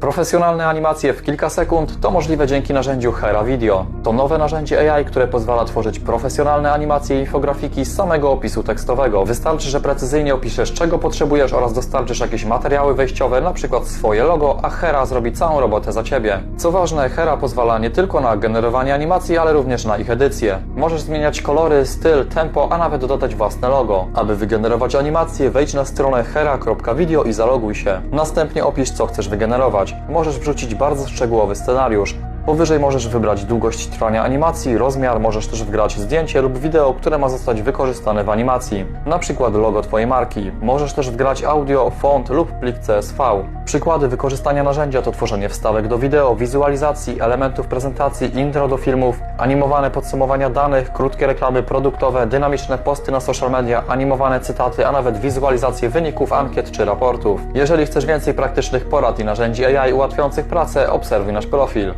Profesjonalne animacje w kilka sekund to możliwe dzięki narzędziu Hera Video. To nowe narzędzie AI, które pozwala tworzyć profesjonalne animacje i infografiki z samego opisu tekstowego. Wystarczy, że precyzyjnie opiszesz czego potrzebujesz oraz dostarczysz jakieś materiały wejściowe, przykład swoje logo, a Hera zrobi całą robotę za Ciebie. Co ważne, Hera pozwala nie tylko na generowanie animacji, ale również na ich edycję. Możesz zmieniać kolory, styl, tempo, a nawet dodać własne logo. Aby wygenerować animację, wejdź na stronę hera.video i zaloguj się. Następnie opisz co chcesz wygenerować. Możesz wrzucić bardzo szczegółowy scenariusz. Powyżej możesz wybrać długość trwania animacji, rozmiar, możesz też wgrać zdjęcie lub wideo, które ma zostać wykorzystane w animacji. Na przykład logo Twojej marki. Możesz też wgrać audio, font lub plik CSV. Przykłady wykorzystania narzędzia to tworzenie wstawek do wideo, wizualizacji, elementów prezentacji, intro do filmów, animowane podsumowania danych, krótkie reklamy produktowe, dynamiczne posty na social media, animowane cytaty, a nawet wizualizacje wyników ankiet czy raportów. Jeżeli chcesz więcej praktycznych porad i narzędzi AI ułatwiających pracę, obserwuj nasz profil.